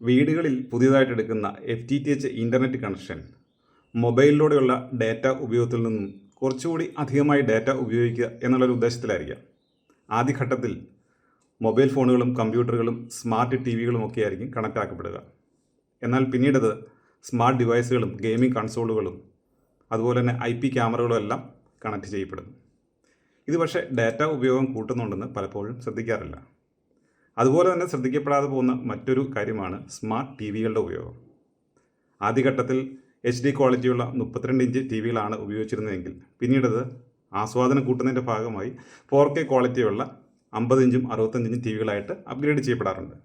വീടുകളിൽ പുതിയതായിട്ട് എടുക്കുന്ന F T T H internet connection മൊബൈലിലൂടെയുള്ള data ഉപയോഗത്തിൽ നിന്നും കുറച്ചുകൂടി അധികമായി ഡാറ്റ ഉപയോഗിക്കുക എന്നുള്ളൊരു ഉദ്ദേശത്തിലായിരിക്കാം. ആദ്യഘട്ടത്തിൽ മൊബൈൽ ഫോണുകളും കമ്പ്യൂട്ടറുകളും സ്മാർട്ട് ടി വികളും ഒക്കെ ആയിരിക്കും കണക്റ്റ് ആക്കപ്പെടുക എന്നാൽ പിന്നീടത് സ്മാർട്ട് ഡിവൈസുകളും ഗെയിമിംഗ് കൺസോളുകളും അതുപോലെ തന്നെ ഐ പി ക്യാമറകളും എല്ലാം കണക്ട് ചെയ്യപ്പെടുന്നു. ഇത് പക്ഷേ ഡാറ്റ ഉപയോഗം കൂട്ടുന്നുണ്ടെന്ന് പലപ്പോഴും ശ്രദ്ധിക്കാറില്ല. അതുപോലെ തന്നെ ശ്രദ്ധിക്കപ്പെടാതെ പോകുന്ന മറ്റൊരു കാര്യമാണ് സ്മാർട്ട് ടി വികളുടെ ഉപയോഗം. ആദ്യഘട്ടത്തിൽ എച്ച് ഡി ക്വാളിറ്റിയുള്ള മുപ്പത്തിരണ്ട് ഇഞ്ച് ടി വികളാണ് ഉപയോഗിച്ചിരുന്നതെങ്കിൽ പിന്നീടത് ആസ്വാദനം കൂട്ടുന്നതിന്റെ ഭാഗമായി ഫോർ കെ ക്വാളിറ്റിയുള്ള അമ്പത് ഇഞ്ചും അറുപത്തഞ്ച് ഇഞ്ചും ടി വികളായിട്ട് അപ്ഗ്രേഡ് ചെയ്യപ്പെടാറുണ്ട്.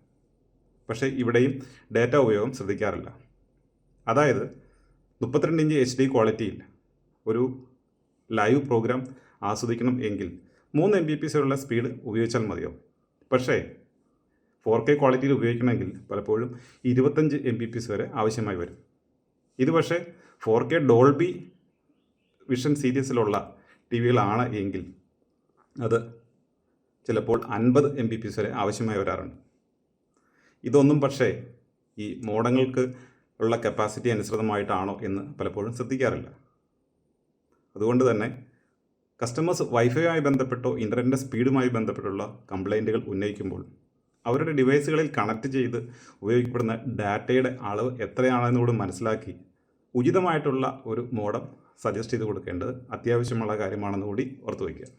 പക്ഷേ ഇവിടെയും ഡാറ്റ ഉപയോഗം ശ്രദ്ധിക്കാറില്ല. അതായത് മുപ്പത്തിരണ്ട് ഇഞ്ച് എച്ച് ഡി ക്വാളിറ്റിയിൽ ഒരു ലൈവ് പ്രോഗ്രാം ആസ്വദിക്കണം എങ്കിൽ മൂന്ന് എം ബി പി സിയുള്ള സ്പീഡ് ഉപയോഗിച്ചാൽ മതിയോ പക്ഷേ ഫോർ കെ ക്വാളിറ്റിയിൽ ഉപയോഗിക്കണമെങ്കിൽ പലപ്പോഴും ഇരുപത്തഞ്ച് എം ബി പി എസ് വരെ ആവശ്യമായി വരും. ഇത് പക്ഷേ ഫോർ കെ ഡോൾബി വിഷൻ സീരീസിലുള്ള ടി വികളാണ് എങ്കിൽ അത് ചിലപ്പോൾ അൻപത് എം ബി പി എസ് വരെ ആവശ്യമായി വരാറുണ്ട്. ഇതൊന്നും പക്ഷേ ഈ മോഡങ്ങൾക്ക് ഉള്ള കപ്പാസിറ്റി അനുസൃതമായിട്ടാണോ എന്ന് പലപ്പോഴും ശ്രദ്ധിക്കാറില്ല. അതുകൊണ്ട് തന്നെ കസ്റ്റമേഴ്സ് വൈഫൈയുമായി ബന്ധപ്പെട്ടോ ഇന്റർനെറ്റിന്റെ സ്പീഡുമായി ബന്ധപ്പെട്ടുള്ള കംപ്ലൈന്റുകൾ ഉന്നയിക്കുമ്പോൾ അവരുടെ ഡിവൈസുകളിൽ കണക്ട് ചെയ്ത് ഉപയോഗിക്കപ്പെടുന്ന ഡാറ്റയുടെ അളവ് എത്രയാണെന്ന് എത്രയാണെന്നുകൂടി മനസ്സിലാക്കി ഉചിതമായിട്ടുള്ള ഒരു മോഡം സജസ്റ്റ് ചെയ്ത് കൊടുക്കേണ്ടത് അത്യാവശ്യമുള്ള കാര്യമാണെന്ന് കൂടി ഓർത്തു വയ്ക്കുക